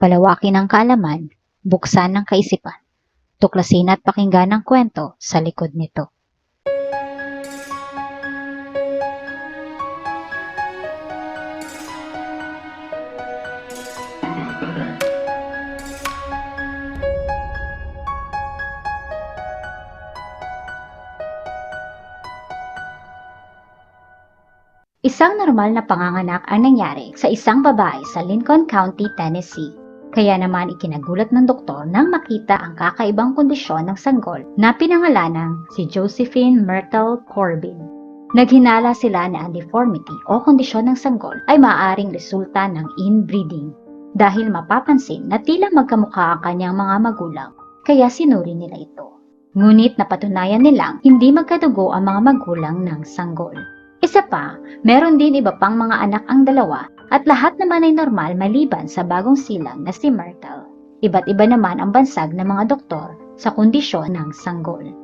Palawakin ang kaalaman, buksan ng kaisipan. Tuklasin at pakinggan ang kwento sa likod nito. Isang normal na panganganak ang nangyari sa isang babae sa Lincoln County, Tennessee. Kaya naman ikinagulat ng doktor nang makita ang kakaibang kondisyon ng sanggol na pinangalanang si Josephine Myrtle Corbin. Naghinala sila na ang deformity o kondisyon ng sanggol ay maaaring resulta ng inbreeding dahil mapapansin na tila magkamukha ang kanyang mga magulang kaya sinuri nila ito. Ngunit napatunayan nilang hindi magkadugo ang mga magulang ng sanggol. Isa pa, meron din iba pang mga anak ang dalawa at lahat naman ay normal maliban sa bagong silang na si Myrtle. Iba't iba naman ang bansag ng mga doktor sa kondisyon ng sanggol.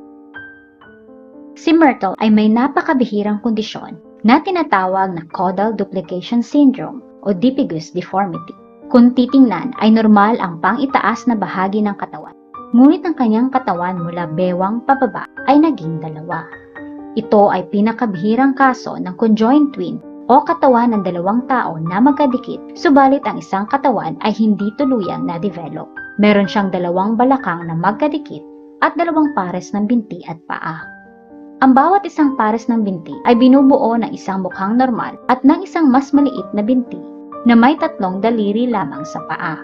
Si Myrtle ay may napakabihirang kondisyon na tinatawag na caudal duplication syndrome o Dippigus deformity. Kung titingnan ay normal ang pang-itaas na bahagi ng katawan, ngunit ang kanyang katawan mula bewang pababa ay naging dalawa. Ito ay pinakabihirang kaso ng conjoined twin o katawan ng dalawang tao na magkadikit, subalit ang isang katawan ay hindi tuluyang na-develop. Meron siyang dalawang balakang na magkadikit at dalawang pares ng binti at paa. Ang bawat isang pares ng binti ay binubuo ng isang mukhang normal at ng isang mas maliit na binti na may tatlong daliri lamang sa paa.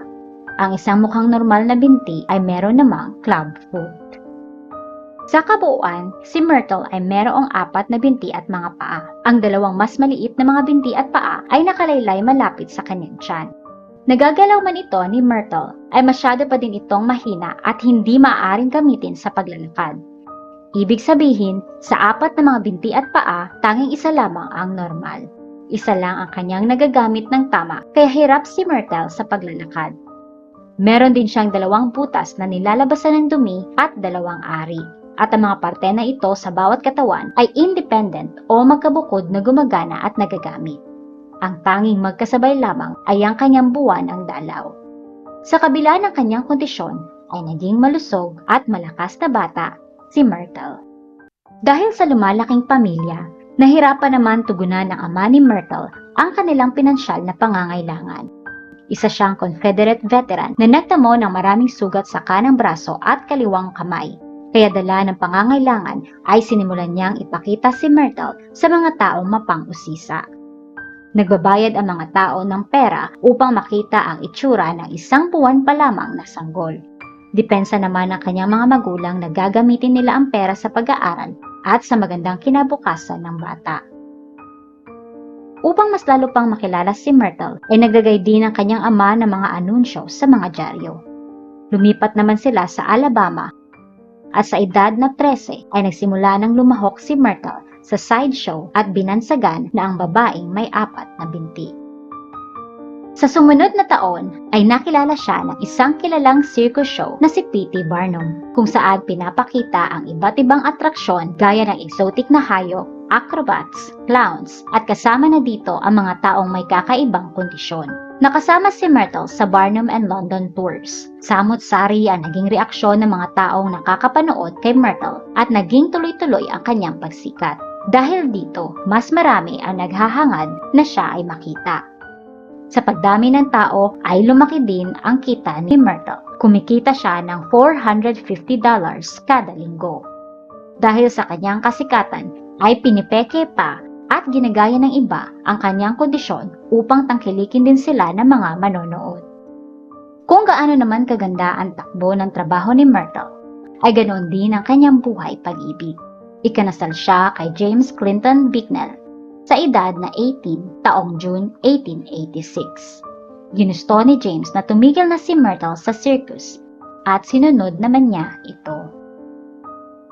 Ang isang mukhang normal na binti ay meron namang club foot. Sa kabuuan, si Myrtle ay merong apat na binti at mga paa. Ang dalawang mas maliit na mga binti at paa ay nakalaylay malapit sa kanyang tiyan. Nagagalaw man ito ni Myrtle ay masyado pa din itong mahina at hindi maaaring gamitin sa paglalakad. Ibig sabihin, sa apat na mga binti at paa, tanging isa lamang ang normal. Isa lang ang kanyang nagagamit ng tama kaya hirap si Myrtle sa paglalakad. Meron din siyang dalawang butas na nilalabasan ng dumi at dalawang ari at ang mga parte na ito sa bawat katawan ay independent o magkabukod na gumagana at nagagamit. Ang tanging magkasabay lamang ay ang kanyang buwan ang dalaw. Sa kabila ng kanyang kondisyon, ay naging malusog at malakas na bata si Myrtle. Dahil sa lumalaking pamilya, nahirapan naman tugunan ng ama ni Myrtle ang kanilang pinansyal na pangangailangan. Isa siyang Confederate veteran na nagtamo ng maraming sugat sa kanang braso at kaliwang kamay kaya dala ng pangangailangan ay sinimulan niyang ipakita si Myrtle sa mga taong mapang-usisa. Nagbabayad ang mga tao ng pera upang makita ang itsura ng isang buwan pa lamang na sanggol. Depensa naman ng kanyang mga magulang na gagamitin nila ang pera sa pag-aaral at sa magandang kinabukasan ng bata. Upang mas lalo pang makilala si Myrtle, ay naglagay din ang kanyang ama ng mga anunsyo sa mga dyaryo. Lumipat naman sila sa Alabama at sa edad na 13 ay nagsimula ng lumahok si Myrtle sa sideshow at binansagan na ang babaeng may apat na binti. Sa sumunod na taon ay nakilala siya ng isang kilalang circus show na si P.T. Barnum kung saan pinapakita ang iba't ibang atraksyon gaya ng exotic na hayop, acrobats, clowns at kasama na dito ang mga taong may kakaibang kondisyon. Nakasama si Myrtle sa Barnum and London tours. Samot-sari ang naging reaksyon ng mga taong nakakapanood kay Myrtle at naging tuloy-tuloy ang kanyang pagsikat. Dahil dito, mas marami ang naghahangad na siya ay makita. Sa pagdami ng tao ay lumaki din ang kita ni Myrtle. Kumikita siya ng $450 kada linggo. Dahil sa kanyang kasikatan ay pinipeke pa at ginagaya ng iba ang kanyang kondisyon upang tangkilikin din sila ng mga manonood. Kung gaano naman kaganda ang takbo ng trabaho ni Myrtle, ay ganoon din ang kanyang buhay pag-ibig. Ikanasal siya kay James Clinton Bicknell sa edad na 18 taong June 1886. Ginusto ni James na tumigil na si Myrtle sa circus at sinunod naman niya ito.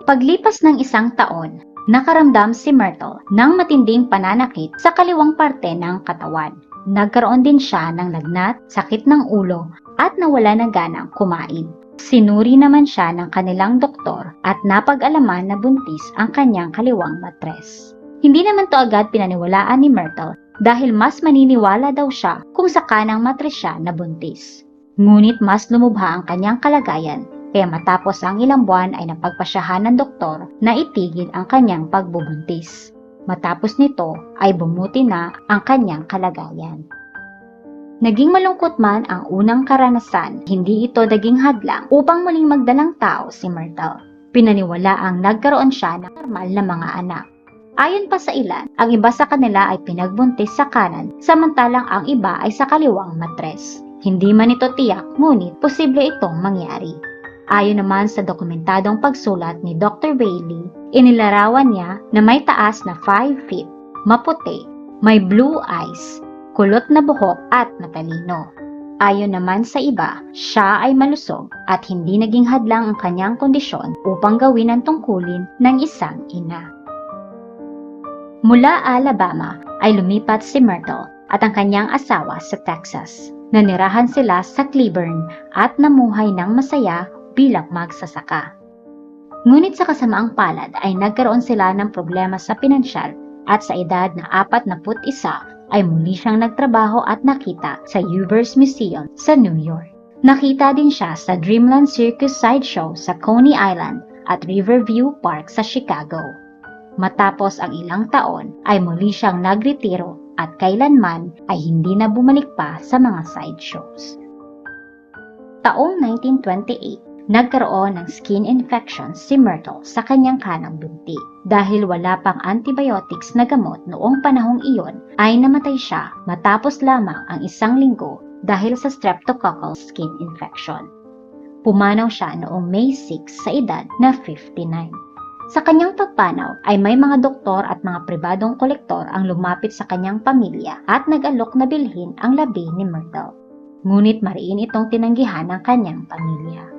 Paglipas ng isang taon, nakaramdam si Myrtle ng matinding pananakit sa kaliwang parte ng katawan. Nagkaroon din siya ng lagnat, sakit ng ulo at nawala ng ganang kumain. Sinuri naman siya ng kanilang doktor at napag-alaman na buntis ang kanyang kaliwang matres. Hindi naman to agad pinaniwalaan ni Myrtle dahil mas maniniwala daw siya kung sa kanang matres siya na buntis. Ngunit mas lumubha ang kanyang kalagayan kaya matapos ang ilang buwan ay napagpasyahan ng doktor na itigil ang kanyang pagbubuntis. Matapos nito ay bumuti na ang kanyang kalagayan. Naging malungkot man ang unang karanasan, hindi ito naging hadlang upang muling magdalang tao si Myrtle. Pinaniwala ang nagkaroon siya ng normal na mga anak. Ayon pa sa ilan, ang iba sa kanila ay pinagbuntis sa kanan, samantalang ang iba ay sa kaliwang matres. Hindi man ito tiyak, ngunit posible itong mangyari. Ayon naman sa dokumentadong pagsulat ni Dr. Bailey, inilarawan niya na may taas na 5 feet, maputi, may blue eyes, kulot na buhok at matalino. Ayon naman sa iba, siya ay malusog at hindi naging hadlang ang kanyang kondisyon upang gawin ang tungkulin ng isang ina. Mula Alabama ay lumipat si Myrtle at ang kanyang asawa sa Texas. Nanirahan sila sa Cleburne at namuhay ng masaya bilang magsasaka. Ngunit sa kasamaang palad ay nagkaroon sila ng problema sa pinansyal at sa edad na 41 ay muli siyang nagtrabaho at nakita sa Hoover's Museum sa New York. Nakita din siya sa Dreamland Circus Sideshow sa Coney Island at Riverview Park sa Chicago. Matapos ang ilang taon ay muli siyang nagretiro at kailanman ay hindi na bumalik pa sa mga sideshows. Taong 1928, nagkaroon ng skin infection si Myrtle sa kanyang kanang binti. Dahil wala pang antibiotics na gamot noong panahong iyon, ay namatay siya matapos lamang ang isang linggo dahil sa streptococcal skin infection. Pumanaw siya noong May 6 sa edad na 59. Sa kanyang pagpanaw ay may mga doktor at mga pribadong kolektor ang lumapit sa kanyang pamilya at nag-alok na bilhin ang labi ni Myrtle. Ngunit mariin itong tinanggihan ng kanyang pamilya.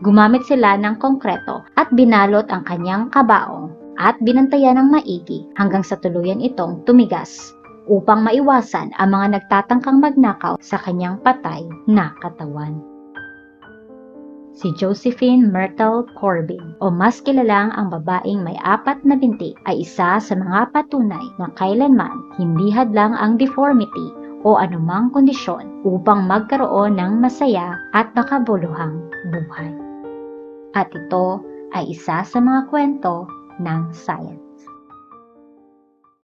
Gumamit sila ng konkreto at binalot ang kanyang kabaong at binantayan ng maigi hanggang sa tuluyan itong tumigas upang maiwasan ang mga nagtatangkang magnakaw sa kanyang patay na katawan si Josephine Myrtle Corbin o mas kilalang ang babaeng may apat na binti ay isa sa mga patunay na kailanman hindi hadlang ang deformity o anumang kondisyon upang magkaroon ng masaya at makabuluhang buhay. At ito ay isa sa mga kwento ng science.